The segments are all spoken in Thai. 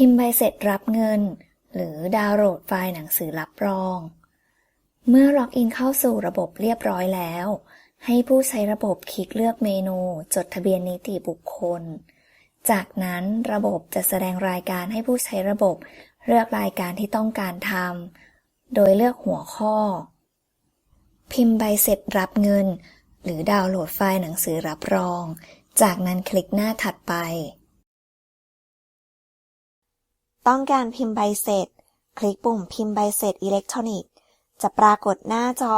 พิมพ์ใบเสร็จรับเงิน หรือดาวน์โหลดไฟล์หนังสือรับรอง เมื่อล็อกอินเข้าสู่ระบบเรียบร้อยแล้ว ให้ผู้ใช้ระบบคลิกเลือกเมนู จดทะเบียนนิติบุคคล จากนั้นระบบจะแสดงรายการให้ผู้ใช้ระบบเลือกรายการที่ต้องการทำโดยเลือกหัวข้อ พิมพ์ใบเสร็จรับเงิน หรือดาวน์โหลดไฟล์หนังสือรับรอง จากนั้นคลิกหน้าถัดไป ต้องการพิมพ์ใบเสร็จ คลิกปุ่มพิมพ์ใบเสร็จอิเล็กทรอนิกส์จะปรากฏหน้าจอ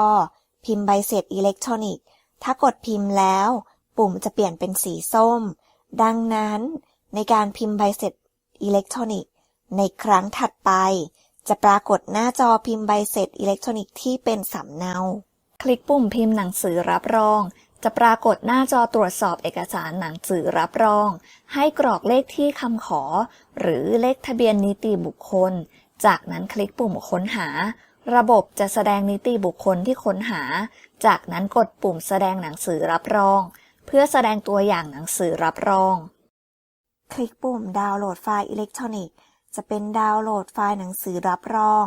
พิมพ์ใบเสร็จอิเล็กทรอนิกส์ถ้ากดพิมพ์แล้ว ปุ่มจะเปลี่ยนเป็นสีส้ม ดังนั้น ในการพิมพ์ใบเสร็จอิเล็กทรอนิกส์ในครั้งถัดไป จะปรากฏหน้าจอพิมพ์ใบเสร็จอิเล็กทรอนิกส์ที่เป็นสำเนา คลิกปุ่มพิมพ์หนังสือรับรอง จะปรากฏหน้าจอตรวจสอบเอกสารหนังสือรับรอง ให้กรอกเลขที่คำขอ หรือเลขทะเบียนนิติบุคคล จากนั้นคลิกปุ่มค้นหา ระบบจะแสดงนิติบุคคลที่ค้นหา จากนั้นกดปุ่มแสดงหนังสือรับรอง เพื่อแสดงตัวอย่างหนังสือรับรอง คลิกปุ่มดาวน์โหลดไฟล์อิเล็กทรอนิกส์จะเป็นดาวน์โหลดไฟล์หนังสือรับรอง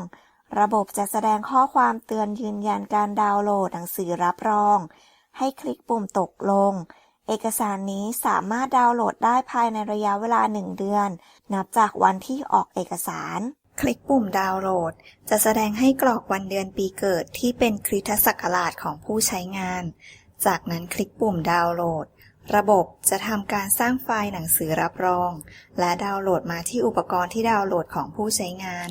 ระบบจะแสดงข้อความเตือนยืนยันการดาวน์โหลดหนังสือรับรอง ให้คลิกปุ่มตกลง เอกสารนี้สามารถดาวน์โหลดได้ภายในระยะเวลา 1 เดือน นับจากวันที่ออกเอกสาร คลิกปุ่มดาวน์โหลด จะแสดงให้กรอกวันเดือนปีเกิดที่เป็นคริสตศักราชของผู้ใช้งาน จากนั้นคลิกปุ่มดาวน์โหลดระบบจะทำการสร้างไฟล์หนังสือรับรอง และดาวน์โหลดมาที่อุปกรณ์ที่ดาวน์โหลดของผู้ใช้งาน